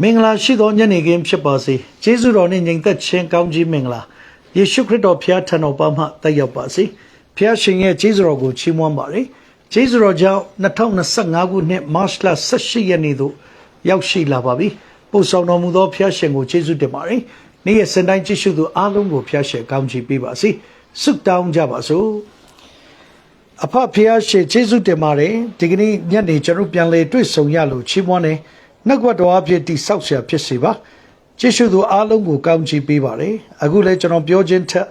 မင်္ဂလာရှိသောညနေခင်းဖြစ်ပါစေ။ကျေးဇူးတော်နှင့်ညီသက်ခြင်းကောင်းကြီးမင်္ဂလာယေရှုခရစ်တော်ဖျားထံတော်ပါမှတက်ရောက်ပါစေ။ဖျားရှင်ရဲ့ကျေးဇူးတော်ကိုချီးမွမ်းပါရစေ။ကျေးဇူးတော်ကြောင့်2025ခုနှစ်မတ်လ18ရက်နေ့သို့ရောက်ရှိလာပါပြီ။ပို့ဆောင်တော်မူသောဖျားရှင်ကိုကျေးဇူးတင်ပါရစေ။နေ့ရက်စံတိုင်းကြည့်ရှုသူအားလုံးကိုဖျားရှင်ကောင်းချီးပေးပါစေ။ဆုတောင်းကြပါစို့။အဖဖះရှင်ကျေးဇူးတင်ပါတယ်ဒီကနေ့ညနေကျွန်တော်ပြန်လေတွေ့ဆုံရလို့ချီးမွမ်းတယ် နှုတ်ကပတ်တော်အဖြစ်တိဆောက်ဆရာဖြစ်စေပါကျေးဇူးသူအားလုံးကိုကောင်းချီးပေးပါတယ်အခုလည်းကျွန်တော်ပြောခြင်းထက်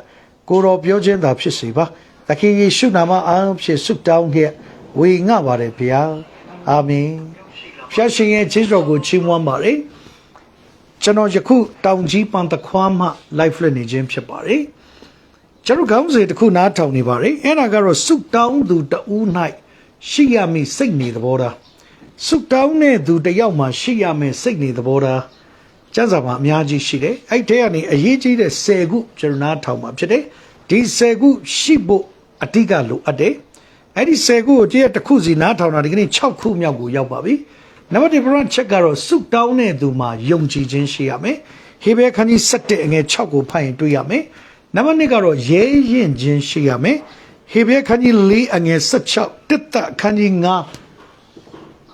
ကိုတော်ပြောခြင်းသာဖြစ်စေပါသခင်ယေရှုနာမအားဖြင့်ဆုတောင်းခဲ့ဝေငှပါတယ်ဗျာအာမင်ဖះရှင်ရဲ့ကျေးဇူးတော်ကိုချီးမွမ်းပါတယ်ကျွန်တော်ယခုတောင်ကြီးပန်တခွားမှ live လွှင့်နေခြင်းဖြစ်ပါတယ်ကျွန်တော်ခေါင်းစဉ်တစ်ခုနားထောင်နေပါလေအဲ့ဒါကတော့စုတောင်းသူတဦး၌ရှိရမည်စိတ်နေသဘောထား စုတောင်းတဲ့သူတစ်ယောက်မှာရှိရမယ်စိတ်နေသဘောထားကျမ်းစာမှာအများကြီးရှိတယ်အဲ့ထဲကနေအရေးကြီးတဲ့10ခုကျွန်တော်နားထောင်မှာဖြစ်တယ်ဒီ10ခုရှိဖို့အဓိကလိုအပ်တယ်အဲ့ဒီ10ခုကိုကြည့်ရတစ်ခုစီနားထောင်တာဒီကနေ့6ခုမြောက်ကိုရောက်ပါပြီနံပါတ်1 branch ချက်ကတော့စုတောင်းတဲ့သူမှာယုံကြည်ခြင်းရှိရမယ်ဟေဘဲခန်းကြီး7အငယ်6ကိုဖတ်ရင်တွေ့ရမယ်နံပါတ်2ကတော့ရဲရင်ခြင်းရှိရမယ်ဟေဘဲခန်းကြီး4အငယ်16တစ်တခန်းကြီး9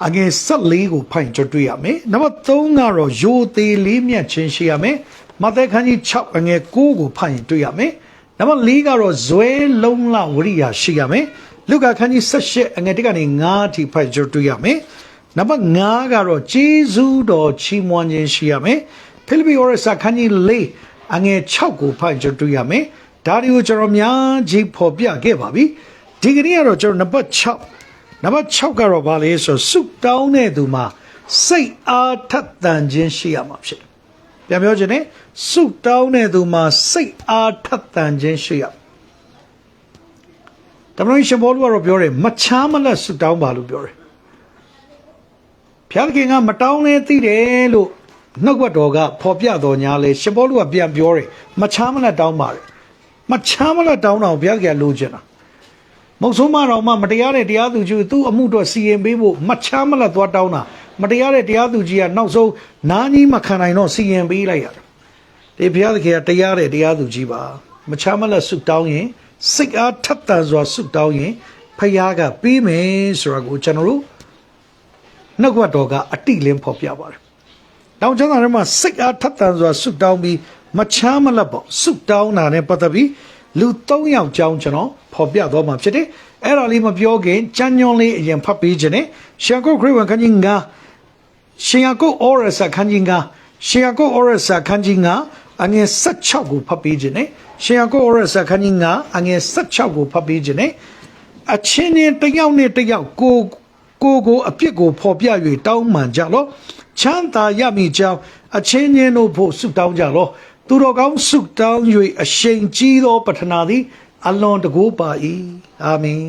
အငယ်14ကိုဖတ်ရင်ကြတွေ့ရမယ်နံပါတ်3ကတော့ယိုသေးလေးမြတ်ခြင်းရှိရမယ်မဿဲခန်းကြီး6အငယ်9ကိုဖတ်ရင်တွေ့ရမယ်နံပါတ်4ကတော့ဇွဲလုံးလဝရိယာရှိရမယ်လုကာခန်းကြီး18အငယ်1ကနေ9အထိဖတ်ရင်ကြတွေ့ရမယ်နံပါတ်5ကတော့ဂျေဇူးတော်ချီးမွမ်းခြင်းရှိရမယ်ဖိလိပ္ပိဩရစာခန်းကြီး4အငယ်6ကိုဖတ်ကြတွေ့ရမယ်ဒါတွေကိုကျွန်တော်များကြီးဖော်ပြခဲ့ပါပြီဒီကနေ့ကတော့ကျွန်တော်နံပါတ်6 နံပါတ်6ကတော့ဗာလဲဆိုစုတောင်းတဲ့သူမှာစိတ်အားထက်သန်ခြင်းရှိရမှာဖြစ်တယ်ပြန်ပြောခြင်းနဲ့စုတောင်းတဲ့သူမှာစိတ်အားထက်သန်ခြင်းရှိရတမန်ရှင်ဘောလူကတော့ပြောတယ်မချားမလက်စုတောင်းပါလို့ပြောတယ်ဖျားခင်ကမတောင်းလဲသိတယ်လို့နှုတ်ကပတ်တော်ကဖော်ပြတော်ညာလဲရှင်ဘောလူကပြန်ပြောတယ်မချားမလက်တောင်းပါတယ်မချားမလက်တောင်းတာကိုဘုရားကလိုချင်တာ မဟုတ်ဆုံးမတော်မှမတရားတဲ့တရားသူကြီးသူ့အမှုတော်စီရင်ပေးဖို့မချားမလက်သွားတောင်းတာမတရားတဲ့တရားသူကြီးကနောက်ဆုံးနားကြီးမခံနိုင်တော့စီရင်ပေးလိုက်ရတယ်ဒီဘုရားသခင်ကတရားတဲ့တရားသူကြီးပါမချားမလက်ဆုတောင်းရင်စိတ်အားထက်သန်စွာဆုတောင်းရင်ဖခင်ကပေးမယ်ဆိုတာကိုကျွန်တော်တို့နှုတ်ကပတ်တော်ကအတိလင်းဖော်ပြပါတယ်။တောင်ကျမ်းစာထဲမှာစိတ်အားထက်သန်စွာဆုတောင်းပြီးမချမ်းမလက်ပေါ့ဆုတောင်းတာနဲ့ပတ်သက်ပြီး လူ၃ယောက်ကြောင်းကျွန်တော်ဖော်ပြတော့မှာဖြစ်တယ်။အဲ့ဒါလေးမပြောခင်ကြမ်းညွန်လေးအရင်ဖတ်ပေးခြင်းနဲ့ရှန်ကုတ်ခရစ်ဝင်ခန်းကြီး9ရှင်ယာကုတ်ဩရစာခန်းကြီး9ရှင်ယာကုတ်ဩရစာခန်းကြီး9အငယ်16ကိုဖတ်ပေးခြင်းနဲ့ရှင်ယာကုတ်ဩရစာခန်းကြီး9အငယ်16ကိုဖတ်ပေးခြင်းနဲ့အချင်းချင်းတစ်ယောက်နဲ့တစ်ယောက်ကိုကိုကိုအပြစ်ကိုဖော်ပြ၍တောင်းပန်ကြလော့ချမ်းသာရမည်ကြောင်းအချင်းချင်းတို့ဖို့ဆုတောင်းကြလော့ သူတော်ကောင်းဆုတောင်း၍အရှိန်ကြီးသောပထနာသည်အလွန်တကူပါ၏အာမင်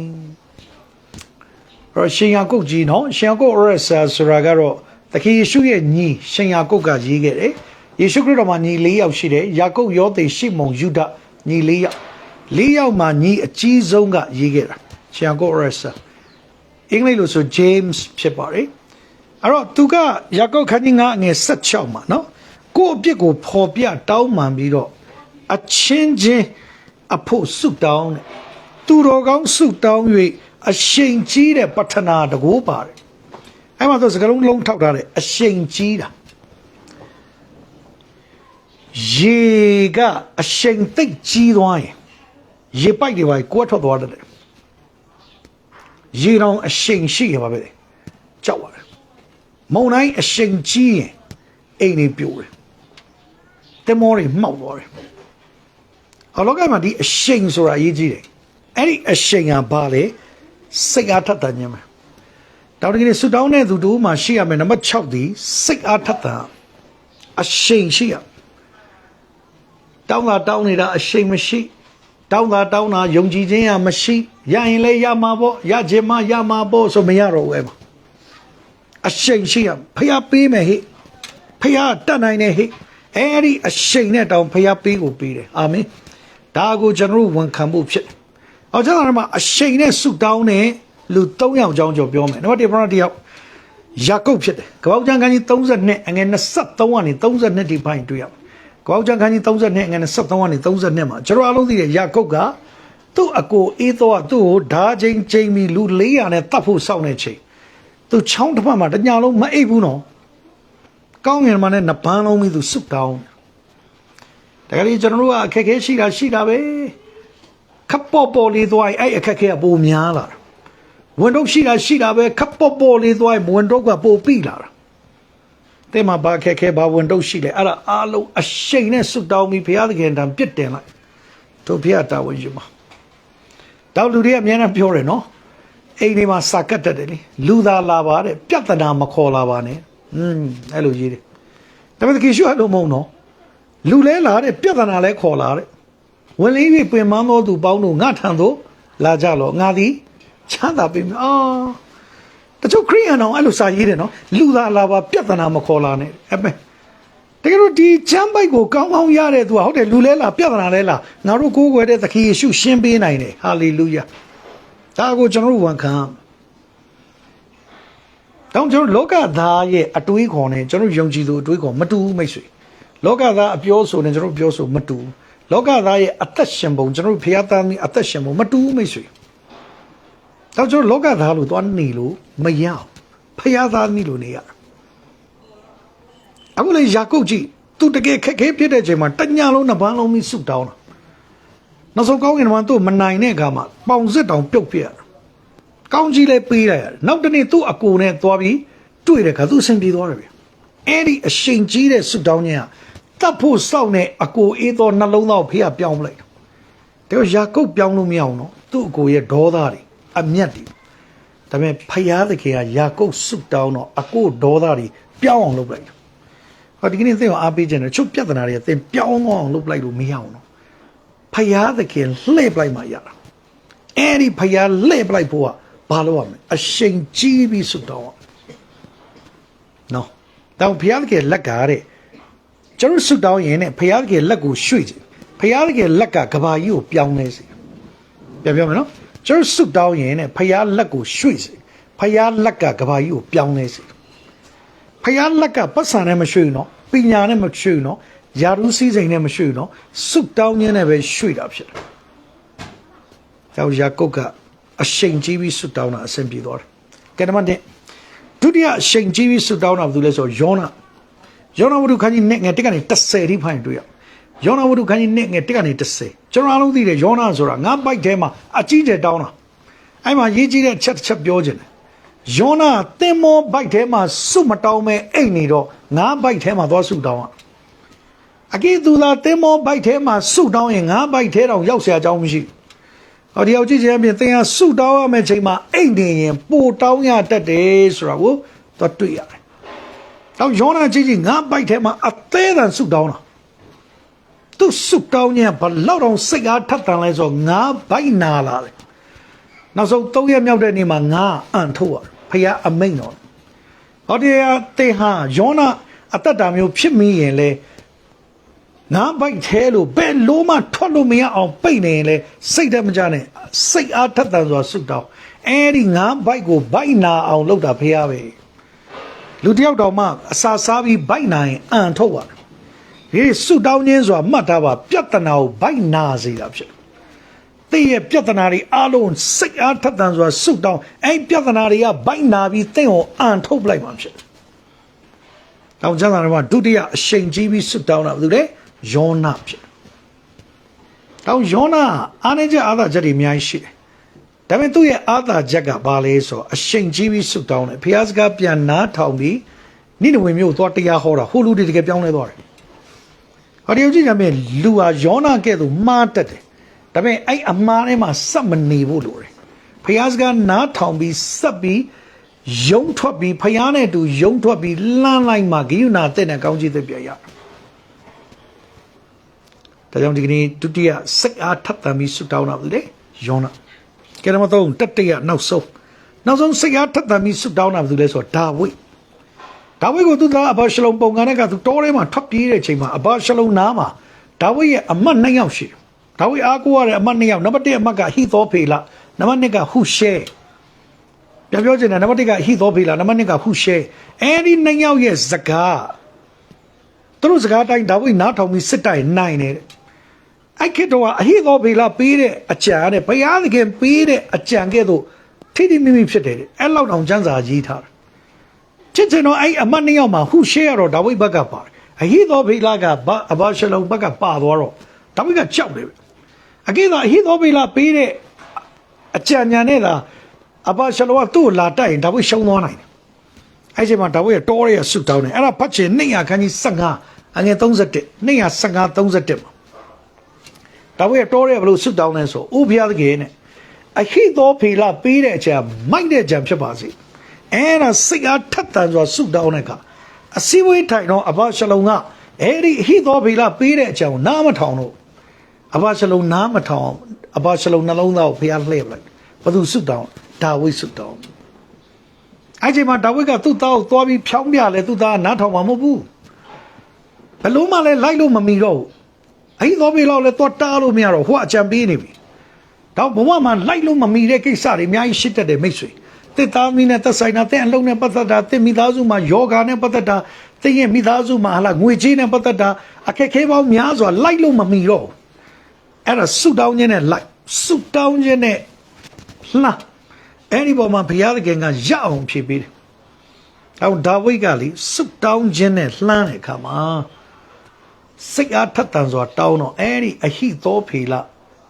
ရရှင်ယာကုတ်ကြီးနော်ရှင်ယာကုတ်ရဆာဆိုတာကတော့တခင်ယေရှုရဲ့ညီရှင်ယာကုတ်ကရေးခဲ့တယ်ယေရှုခရစ်တော်မှာညီ၄ယောက်ရှိတယ်ယာကုတ်ယောသေရှေမုန်ယူဒညီ၄ယောက်၄ယောက်မှာညီအကြီးဆုံးကရေးခဲ့တာရှင်ယာကုတ်ရဆာအင်္ဂလိပ်လိုဆို James ဖြစ်ပါတယ်အဲ့တော့သူကယာကုပ်ခန်းကြီး9ငွေ16မှာနော် ကိုယ့်အပြစ်ကိုဖော်ပြတောင်းပန်ပြီးတော့အချင်းချင်းအဖို့ဆုတောင်းတယ်သူတော်ကောင်းဆုတောင်း၍အရှိန်ကြီးတဲ့ပတ္ထနာတကူပါတယ်အဲ့မှာသူစကလုံးလုံးထောက်ထားတယ်အရှိန်ကြီးတာရေကအရှိန်သိပ်ကြီးသွားရင်ရေပိုက်တွေပါကိုယ်ထွက်သွားတယ်ရေတောင်အရှိန်ရှိရပါပဲကြောက်ပါတယ်မုံတိုင်းအရှိန်ကြီးရင်အိမ်တွေပြိုတယ် တမောတွေမှောက်သွားတယ်အလောကမှာဒီအရှိန်ဆိုတာအရေးကြီးတယ်အဲ့ဒီအရှိန်ကဘာလဲစိတ်အားထက်သန်ခြင်းပဲတောင်းတကယ်ဆူတောင်းတဲ့သူတို့မှရှိရမယ်နံပါတ်6ဒီစိတ်အားထက်သန်အရှိန်ရှိရတောင်းတာတောင်းနေတာအရှိန်မရှိတောင်းတာတောင်းတာယုံကြည်ခြင်းရမရှိရရင်လည်းရမှာပေါ့ရခြင်းမရမှာပေါ့ဆိုမရတော့ဘူးအဲ့မှာအရှိန်ရှိရဖျားပေးမယ်ဟိဖျားတတ်နိုင်တယ်ဟိ အဲ့ဒီအရှိန်နဲ့တောင်းဖျားပေးကိုပေးတယ်အာမင်ဒါကိုကျွန်တော်တို့ဝန်ခံဖို့ဖြစ်တယ်အော်ကျွန်တော်တို့မှာအရှိန်နဲ့ဆုတောင်းတဲ့လူ၃ယောက်ကြောင်းကြောပြောမယ်နံပါတ်1ဘရတယောက်ယာကုပ်ဖြစ်တယ်ကပောက်ကျန်ခန်းကြီး32အငယ်23ကနေ32ဒီပိုင်းတွေ့ရမယ်ကပောက်ကျန်ခန်းကြီး32အငယ်23ကနေ32မှာကျွန်တော်အားလုံးသိတယ်ယာကုပ်ကသူ့အကိုအေးတော့သူ့ကိုဓာချင်းချိန်ပြီးလူ400နဲ့တတ်ဖို့စောင့်နေချိန်သူချောင်းတစ်ဖက်မှာတညာလုံးမအိပ်ဘူးနော် ကောင်းငင်မှာနဲ့နှစ်ပန်းလုံးပြီးသူစုတောင်းတကယ်ကြီးကျွန်တော်တို့ကအခက်အခဲရှိတာရှိတာပဲခပ်ပေါ်ပေါ်လေးသွားရင်အဲ့အခက်အခဲကပိုများလာတာဝင်တော့ရှိတာရှိတာပဲခပ်ပေါ်ပေါ်လေးသွားရင်ဝင်တော့ကပိုပြီလာတာတဲ့မှာဘာခက်ခဲဘာဝင်တော့ရှိလဲအဲ့ဒါအားလုံးအရှိန်နဲ့ဆွတောင်းပြီးဘုရားသခင်တံပြစ်တင်လိုက်တို့ဘုရားတာဝန်ယူမှာတော့လူတွေကအများနဲ့ပြောတယ်နော်အိမ်တွေမှာစာကတ်တတ်တယ်လေလူသားလာပါတဲ့ပြဿနာမခေါ်လာပါနဲ့ อืมအဲ့လိုရေးတယ်ဒါပေမဲ့ကိရှုအလုံးမုံနော်လူလဲလာတဲ့ပြဿနာလဲခေါ်လာတဲ့ဝင်လေးပြီးပင်မသောသူပေါင်းတို့ငါထံသို့လာကြလောငါသည်ချမ်းသာပြီအာတချို့ခရိယန်အောင်အဲ့လိုစာရေးတယ်နော်လူသားလာပါပြဿနာမခေါ်လာနဲ့အဲ့ပဲတကယ်လို့ဒီချမ်းပိုက်ကိုကောင်းကောင်းရတဲ့သူကဟုတ်တယ်လူလဲလာပြဿနာလဲလာငါတို့ကိုးကွယ်တဲ့သခင်ယေရှုရှင်းပေးနိုင်တယ်ဟာလေလုယာဒါကိုကျွန်တော်တို့ဝန်ခံ တောင်းကျွန်တော်လောကသားရဲ့အတွေးခေါ်နဲ့ကျွန်တော်ယုံကြည်သူအတွေးခေါ်မတူဘူးမိတ်ဆွေလောကသားအပြောဆိုနဲ့ကျွန်တော်ပြောဆိုမတူဘူးလောကသားရဲ့အသက်ရှင်ပုံကျွန်တော်တို့ဖျားသားမျိုးအသက်ရှင်ပုံမတူဘူးမိတ်ဆွေတော့ကျွန်တော်လောကသားလို့သွားနေလို့မရအောင်ဖျားသားမိလို့နေရအခုလေယာကုပ်ကြီးသူတကယ်ခက်ခဲဖြစ်တဲ့ချိန်မှာတညာလုံးနှစ်ပန်းလုံးမိဆုတောင်းတာနောက်ဆုံးကောင်းကင်မှာသူ့မနိုင်တဲ့အခါမှာပေါင်စစ်တောင်ပြုတ်ပြရတာ ကောင်းကြီးလည်းပေးလိုက်ရတယ်နောက်တနေ့သူ့အကိုနဲ့သွားပြီးတွေ့တဲ့အခါသူအဆင်ပြေသွားတယ်ဗျအဲ့ဒီအရှိန်ကြီးတဲ့ဆုတောင်းခြင်းကတတ်ဖို့စောင့်တဲ့အကိုအေးသောနှလုံးသားကိုဖေးကပြောင်းပလိုက်တယ်ဒါကြောင့်ယာကုပ်ပြောင်းလို့မရအောင်နော်သူ့အကိုရဲ့ဒေါသတွေအမျက်တွေဒါပေမဲ့ဖယားသခင်ကယာကုပ်ဆုတောင်းတော့အကိုဒေါသတွေပြောင်းအောင်လုပ်လိုက်တယ်ဟောဒီကနေ့သင်ကိုအားပေးခြင်းနဲ့ချုပ်ပြဿနာတွေကသင်ပြောင်းသွားအောင်လုပ်လိုက်လို့မရအောင်နော်ဖယားသခင်လှည့်ပလိုက်မှရတာအဲ့ဒီဖယားလှည့်ပလိုက်ဖို့က ဘာလို့ရမလဲအရှိန်ကြီးပြီးဆုတောင်းအောင်နော်တောင်ဖယားသခင်လက်ကတဲ့ကျွန်တော်ဆုတောင်းရင်ねဖယားသခင်လက်ကိုရွှေ့ခြင်းဖယားသခင်လက်ကကဘာကြီးကိုပြောင်းလဲစေပြန်ပြောမယ်နော်ကျွန်တော်ဆုတောင်းရင်နဲ့ဖယားလက်ကိုရွှေ့စေဖယားလက်ကကဘာကြီးကိုပြောင်းလဲစေဖယားလက်ကပတ်စံနဲ့မရွှေ့ဘူးနော်ပညာနဲ့မရွှေ့ဘူးနော်ယာရုစည်းစိမ်နဲ့မရွှေ့ဘူးနော်ဆုတောင်းခြင်းနဲ့ပဲရွှေ့တာဖြစ်တယ်။ကြောင့်ယာကုပ်က အရှိန်ကြီးပြီးဆုတောင်းတာအဆင်ပြေသွားတယ်။ကဲနံပါတ်1ဒုတိယအရှိန်ကြီးပြီးဆုတောင်းတာဘာလို့လဲဆိုတော့ယောနာယောနာဝတ္ထုခန်းကြီးနဲ့ငယ်တက်ကနေ30ထိဖိုင်တွေ့ရအောင်ယောနာဝတ္ထုခန်းကြီးနဲ့ငယ်တက်ကနေ30ကျွန်တော်အားလုံးသိတယ်ယောနာဆိုတာငါးပိုက်ထဲမှာအကြီးကျယ်တောင်းတာအဲ့မှာရေးကြီးတဲ့ချက်တစ်ချက်ပြောခြင်းတယ်ယောနာတင်မောဘိုက်ထဲမှာစုမတောင်းမဲ့အိတ်နေတော့ငါးဘိုက်ထဲမှာသွားစုတောင်းอ่ะအကိသူလာတင်မောဘိုက်ထဲမှာစုတောင်းရင်ငါးဘိုက်ထဲတော့ရောက်เสียအကြောင်းမရှိဘူး ဟောဒီရောက်ကြည့်ခြင်းအပြင်သင်ဟာစုတောင်းရမယ့်ချိန်မှာအိတ်နေရင်ပိုတောင်းရတတ်တယ်ဆိုတာကိုသွားတွေ့ရတယ်တော့ယောနာကြည့်ကြည့်ငါးဘိုက်ထဲမှာအသေးအံစုတောင်းတာသူစုတောင်းခြင်းဘလောက်တော့စိတ်အားထက်တန်လဲဆိုငါဘိုက်နာလာတယ်နောက်ဆုံး၃ရက်မြောက်တဲ့နေ့မှာငါအန်ထုတ်ရတယ်ဖခင်အမိန်တော်ဟောဒီဟာတေဟာယောနာအသက်တာမျိုးဖြစ်မိရင်လေ ငါဘိုက်သေးလို့ဘယ်လိုမှထွက်လို့မရအောင်ပိတ်နေရင်လေစိတ်တမကြနဲ့စိတ်အားထက်တန်စွာစုတောင်းအဲဒီငါဘိုက်ကိုဘိုက်နာအောင်လုပ်တာဖခင်ပဲလူတစ်ယောက်တော်မှအစာစားပြီးဘိုက်နာရင်အန်ထုတ်ရတယ်ဒီဆုတောင်းခြင်းဆိုတာမှတ်ထားပါပြဿနာကိုဗိုက်နာစေတာဖြစ်တယ်။သင်ရဲ့ပြဿနာတွေအလုံးစိတ်အားထက်သန်ဆိုတာဆုတောင်းအဲ့ပြဿနာတွေကဗိုက်နာပြီးသင်ကိုအန်ထုတ်ပလိုက်မှဖြစ်တယ်။တောင်ကျမ်းစာထဲမှာဒုတိယအရှိန်ကြီးပြီးဆုတောင်းတာဘာလို့လဲ။ ယောနာဖြစ်တယ်။တောင်ယောနာအားနေချက်အားသာချက်တွေအများကြီးရှိတယ်။ဒါပေမဲ့သူ့ရဲ့အားသာချက်ကဘာလဲဆိုတော့အရှိန်ကြီးပြီးဆုတောင်းတယ်။ဖျားစကားပြန်နားထောင်ပြီးနိဒဝင်မျိုးသွားတရားဟောတာဟိုလူတွေတကယ်ပြောင်းလဲသွားတယ်။ဟောဒီကြည့်ကြမယ်လူဟာယောနာကဲ့သို့မှားတတ်တယ်ဒါပေမဲ့အဲ့အမှားထဲမှာစက်မနေဖို့လိုတယ်ဖယားစကားနားထောင်ပြီးစက်ပြီးယုံထွက်ပြီးဖယားနဲ့တူယုံထွက်ပြီးလှမ်းလိုက်မှဂိယူနာတဲ့နဲ့ကောင်းကြီးသက်ပြရ ဒါကြောင့်ဒီကနေ့ဒုတိယစိတ်အားထပ်သန်ပြီးဆုတောင်းတာလေယောနာကဲနံပါတ်3တတိယနောက်ဆုံးနောက်ဆုံးစိတ်အားထပ်သန်ပြီးဆုတောင်းတာဘာလို့လဲဆိုတော့ဒါဝိဒ်ဒါဝိဒ်ကိုသူသားအဘာရှလုံပုံကနဲ့ကသူတောထဲမှာထွက်ပြေးတဲ့ချိန်မှာအဘာရှလုံနားမှာဒါဝိဒ်ရဲ့အမတ်နှစ်ယောက်ရှိတယ်။ဒါဝိဒ်အားကိုးရတဲ့အမတ်နှစ်ယောက်နံပါတ်1အမတ်ကဟီသောဖေလနံပါတ်2ကဟုရှဲပြန်ပြောချင်တယ်နံပါတ်1ကဟိသောဖေလာနံပါတ်2ကဟုရှဲအဲ့ဒီနှစ်ယောက်ရဲ့စကားသူတို့စကားတိုင်းဒါဝိဒ်နားထောင်ပြီးစစ်တိုင်နိုင်တယ် အဲ့ခေတ်တော့အဟိသောဖေလာပေးတဲ့အကြံနဲ့ဘုရားသခင်ပေးတဲ့အကြံကဲ့သို့ထိတိမိမိဖြစ်တယ်တဲ့အဲ့လောက်တောင်ကျမ်းစာရေးထားတယ်ချစ်ချင်တော့အဲ့အမတ်နှစ်ယောက်မှာဟုရှဲရတော့ဒါဝိဒ်ဘက်ကပါတယ်အဟိသောဖေလာကဘအဘာရှလုံဘက်ကပါသွားတော့ဒါဝိဒ်ကကြောက်တယ်ပဲအကိသောအဟိသောဖေလာပေးတဲ့အကြံဉာဏ်နဲ့သာအဘာရှလုံကသူ့ကိုလာတိုက်ရင်ဒါဝိဒ်ရှုံးသွားနိုင်တယ်အဲ့ဒီမှာဒါဝိဒ်ရဲ့တောရဲဆုတောင်းတယ်အဲ့ဒါဖတ်ချင်200ခန်းကြီး15အငယ်31 215 31မှာ ဒါဝိဒ်ရဲ့တောရဲဘလို့ဆုတောင်းလဲဆိုဥဖျားသခင်နဲ့အခိသောဖေလာပေးတဲ့အချိန်မိုက်တဲ့ကြံဖြစ်ပါစေအဲ့ဒါစိတ်အားထက်သန်စွာဆုတောင်းတဲ့အခါအစည်းအဝေးထိုင်တော့အဘရှလုံကအဲ့ဒီအခိသောဖေလာပေးတဲ့အချိန်ကိုနားမထောင်တော့အဘရှလုံနားမထောင်အဘရှလုံနှလုံးသားကိုဖျားလှည့်ပလိုက်ဘသူဆုတောင်းဒါဝိဒ်ဆုတောင်းအဲ့ဒီမှာဒါဝိဒ်ကသူ့သားကိုသွားပြီးဖြောင်းပြလဲသူ့သားကနားထောင်မှာမဟုတ်ဘူးဘယ်လို့မှလည်းလိုက်လို့မမီတော့ဘူး အဲ့ဒီတော့ပြီလောက်လဲသွားတားလို့မရတော့ဟိုကအကြံပေးနေပြီတော့ဘဝမှာလိုက်လို့မမီတဲ့ကိစ္စတွေအများကြီးရှိတတ်တယ်မိတ်ဆွေတစ်သားမီးနဲ့သက်ဆိုင်တာတဲ့အလုံးနဲ့ပတ်သက်တာတစ်မိသားစုမှာယောဂာနဲ့ပတ်သက်တာတစ်ရဲ့မိသားစုမှာဟာလာငွေကြေးနဲ့ပတ်သက်တာအခက်အခဲပေါင်းများစွာလိုက်လို့မမီတော့ဘူးအဲ့ဒါဆုတောင်းခြင်းနဲ့လိုက်ဆုတောင်းခြင်းနဲ့လှအဲ့ဒီပေါ်မှာဘုရားသခင်ကရအောင်ဖြေပေးတယ်။အော်ဒါဝိဒ်ကလေဆုတောင်းခြင်းနဲ့လှမ်းတဲ့အခါမှာ စိတ်အားထက်သန်စွာတောင်းတော့အဲ့ဒီအဟိသောဖေလ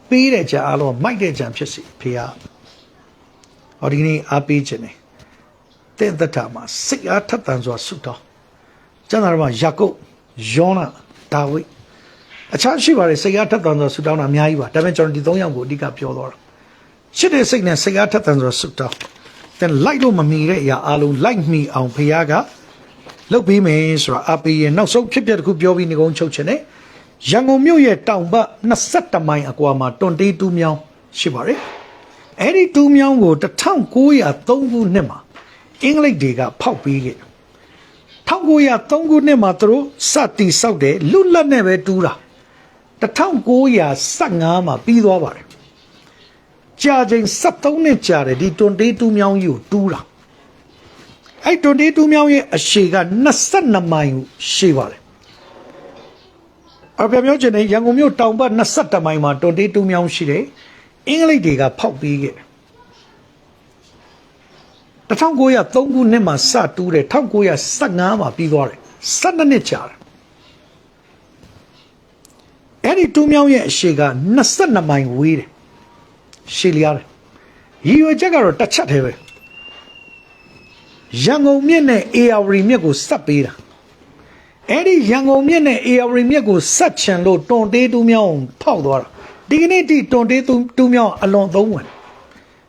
ပေးတဲ့ကြအလုံးမိုက်တဲ့ကြံဖြစ်စီဖေဟာ။ဟောဒီနေ့အားပေးခြင်းနဲ့တဲ့တထမှာစိတ်အားထက်သန်စွာဆုတောင်းကျမ်းစာမှာယာကုပ်ယောနာဒါဝိဒ်အခြားရှိပါတယ်စိတ်အားထက်သန်စွာဆုတောင်းတာအများကြီးပါဒါပေမဲ့ကျွန်တော်ဒီ၃ယောက်ကိုအဓိကပြောတော့တာရှစ်တဲ့စိတ်နဲ့စိတ်အားထက်သန်ဆိုဆုတောင်းတဲ့လိုက်လို့မမီတဲ့အရာအလုံးလိုက်မီအောင်ဖခင်က လုပ်ပေးမယ်ဆိုတာအပေးရင်နောက်ဆုံးဖြစ်ပျက်တစ်ခုပြောပြီးနေကုန်းချုပ်ချင်တယ်ရန်ကုန်မြို့ရဲ့တောင်ဘက်22မိုင်အကွာမှာတွန်တေးတူးမြောင်းရှိပါတယ်အဲ့ဒီတူးမြောင်းကို1903ခုနှစ်မှာအင်္ဂလိပ်တွေကဖောက်ပေးခဲ့တယ်1903ခုနှစ်မှာသူတို့စတင်ဆောက်တယ်လွတ်လပ်နဲ့ပဲတူးတာ1915မှာပြီးသွားပါတယ်ကြာချိန်73နှစ်ကြာတယ်ဒီတွန်တေးတူးမြောင်းကြီးကိုတူးတာ အဲ့တွန်တေးတူးမြောင်းရဲ့အရှည်က22မိုင်ရှည်ပါတယ်အပြပြောချင်တယ်ရန်ကုန်မြို့တောင်ဘက်22မိုင်မှာတွန်တေးတူးမြောင်းရှိတယ်အင်္ဂလိပ်တွေကဖောက်ပြီးခဲ့တယ်1903ခုနှစ်မှာစတူးတယ်1915မှာပြီးသွားတယ်12နှစ်ကြာတယ်အဲ့ဒီတူးမြောင်းရဲ့အရှည်က22မိုင်ဝေးတယ်ရှည်လျားတယ်ရည်ရွယ်ချက်ကတော့တစ်ချက်တည်းပဲ ရန်ကုန်မြစ်နဲ့ AR မြစ်ကိုဆက်ပေးတာအဲ့ဒီရန်ကုန်မြစ်နဲ့ AR မြစ်ကိုဆက်ချင်လို့တွန်တေးတူးမြောင်းဖောက်သွားတာဒီကနေ့တိတွန်တေးတူးမြောင်းအလွန်သုံးဝင်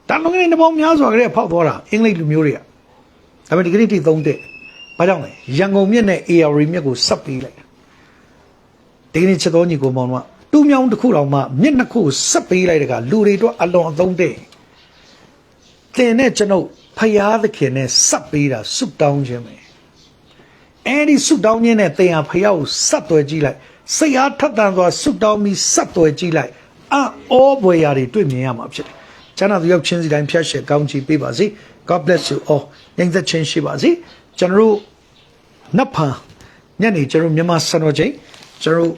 ဒါလုံးကနေတစ်ပေါင်းများစွာကလေးဖောက်သွားတာအင်္ဂလိပ်လူမျိုးတွေကဒါပေမဲ့ဒီကနေ့တိသုံးတဲ့ဘာကြောင့်လဲရန်ကုန်မြစ်နဲ့ AR မြစ်ကိုဆက်ပေးလိုက်ဒီကနေ့ချက်တော်ညီကိုမောင်တို့ကတူးမြောင်းတစ်ခုတောင်မှမျက်နှာခုကိုဆက်ပေးလိုက်တဲ့ကလူတွေတော့အလွန်အသုံးတဲ့တင်နဲ့ကျွန်ုပ် ဖယားသခင်နဲ့ဆက်ပေးတာဆုတောင်းခြင်းပဲအဲ့ဒီဆုတောင်းခြင်းနဲ့တင်ဟာဖယားကိုဆက်သွယ်ကြည့်လိုက်စိတ်အားထက်သန်စွာဆုတောင်းပြီးဆက်သွယ်ကြည့်လိုက်အောဘွယ်ရာတွေတွေ့မြင်ရမှာဖြစ်တယ်ကျမ်းစာသူရောက်ချင်းစီတိုင်းဖျက်ရှက်ကောင်းချီးပေးပါစေ God bless you all ညင်သက်ချင်းရှိပါစေကျွန်တော်တို့နတ်ဖန်ညနေကျွန်တော်မြန်မာစံတော်ချိန်ကျွန်တော်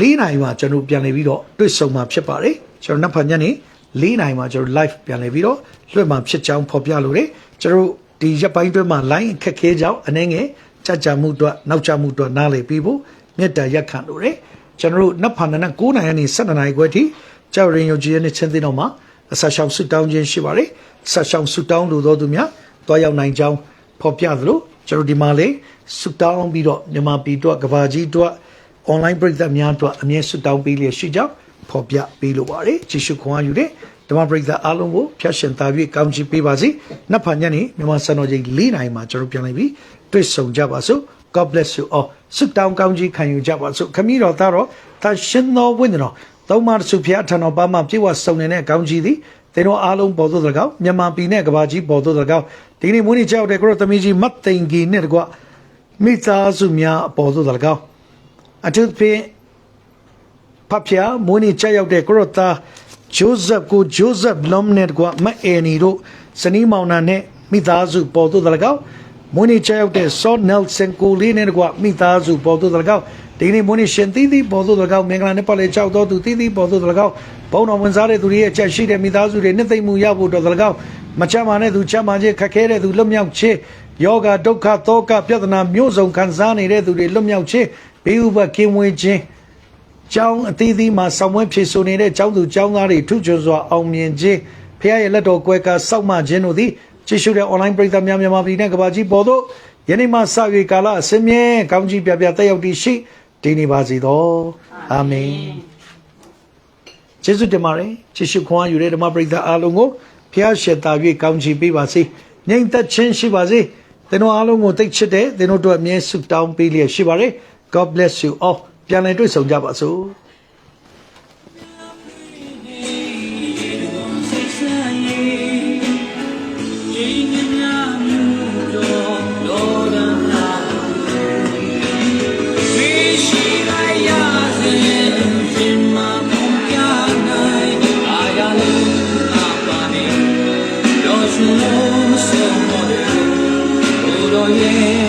၄နိုင်မှာကျွန်တော်ပြန်လည်ပြီးတော့တွေ့ဆုံမှာဖြစ်ပါတယ်ကျွန်တော်နောက်ဖန်ညနေ ၄နိုင်မှာကျွန်တော် live ပြန်လည်ပြီးတော့လွှင့်မှာဖြစ်ကြောင်းဖော်ပြလိုတယ်ကျွန်တော်ဒီရက်ပိုင်းတွင်းမှာ line အခက်ခဲကြောင်းအနေငယ်ကြကြမှုအတွက်နောက်ကျမှုအတွက်နားလည်ပြီးဖို့မေတ္တာရက်ခံလိုတယ်ကျွန်တော်နောက်ဖန်နဲ့9နိုင်ကနေ7နိုင်ခွဲထိကြောက်ရင်ယုံကြည်ရတဲ့ချင်းသိတော့မှာအဆက်ရှောင်ဆုတောင်းခြင်းရှိပါတယ်ဆက်ရှောင်ဆုတောင်းလို့သောသူများတွားရောက်နိုင်ကြောင်းဖော်ပြသလိုကျွန်တော်ဒီမှာလေဆုတောင်းပြီးတော့မြန်မာပြည်အတွက်ကဘာကြီးအတွက် online ပရိသတ်များအတွက်အမြဲဆွတောင်းပေးလျက်ရှိကြောင်း ဖော်ပြပေးလိုပါတယ်ကြည့်ရှုခွန်အားယူတဲ့ဓမ္မပရိသတ်အားလုံးကိုဖျက်ရှင်သာပြီးကောင်းချီးပေးပါစေ။နောက်ဖန်ညနေမြန်မာစံတော်ချိန်၄နိုင်မှာကျွန်တော်ပြန်လိုက်ပြီးတွေ့ဆုံကြပါစို့ God bless you all ဆုတောင်းကောင်းချီးခံယူကြပါစို့ခမည်းတော်သားတော်သာရှင်တော်ဝိညာဉ်တော်သုံးမတဆုဖျားထံတော်ပါမှပြေဝဆုံနေတဲ့ကောင်းချီးသည်သင်တို့အားလုံးပေါ်သို့သကောမြန်မာပြည်နဲ့ကဘာကြီးပေါ်သို့သကောဒီနေ့မွေးနေ့ကြောက်တဲ့ကိုရသမီးကြီးမတ်သိန်ကြီးနဲ့တကွမိသားစုများအပေါ်သို့သကောအထူးဖြင့် ဖဖျားမွေးနေ့ကြောက်ရောက်တဲ့ကိုရတာဂျိုးဇက်ကိုဂျိုးဇက်လမ်နက်ကမအဲနီတို့စနီးမောင်နာနဲ့မိသားစုပေါ်သို့တလကောက်မွေးနေ့ချရောက်တဲ့ Salt Nelson ကိုလေးနဲ့တကွမိသားစုပေါ်သို့တလကောက်ဒီနေ့မွေးနေ့ရှင်သီးသီးပေါ်သို့တလကောက်မင်္ဂလာနဲ့ပတ်လေကြောက်တော်သူသီးသီးပေါ်သို့တလကောက်ဘုံတော်ဝင်စားတဲ့သူတွေရဲ့အချက်ရှိတဲ့မိသားစုတွေနှစ်သိမ့်မှုရဖို့တော်တလကောက်မချမ်းမာတဲ့သူချမ်းမာခြင်းခက်ခဲတဲ့သူလွတ်မြောက်ခြင်းယောဂဒုက္ခသောကပြဿနာမျိုးစုံခံစားနေတဲ့သူတွေလွတ်မြောက်ခြင်းဘေးဥပကင်းဝေးခြင်း ကျောင်းအသီးသီးမှာဆောင်မွေးဖြည့်ဆို့နေတဲ့ကျောင်းသူကျောင်းသားတွေထုချွန်စွာအောင်မြင်ခြင်းဖခင်ရဲ့လက်တော်ကွယ်ကာစောက်မခြင်းတို့သည်ကြည့်ရှုတဲ့ online ပရိသတ်များမြန်မာပြည်နဲ့ကမ္ဘာကြီးပေါ်သို့ယနေ့မှစ၍ကာလအစင်းမြဲကောင်းကြီးပြပြတက်ရောက်တည်ရှိတည်နေပါစေသောအာမင်ကျေးဇူးတင်ပါတယ်ကြည့်ရှုခွန်အားယူတဲ့ဓမ္မပရိသတ်အားလုံးကိုဖခင်ရှေတာ၍ကောင်းချီးပေးပါစေငြိမ်သက်ခြင်းရှိပါစေသင်တို့အားလုံးကိုသိချစ်တဲ့သင်တို့တို့အမြဲဆုတောင်းပေးလျက်ရှိပါတယ် God bless you all ပြန်လည်တွေ့ဆုံကြပါစို့ Oh,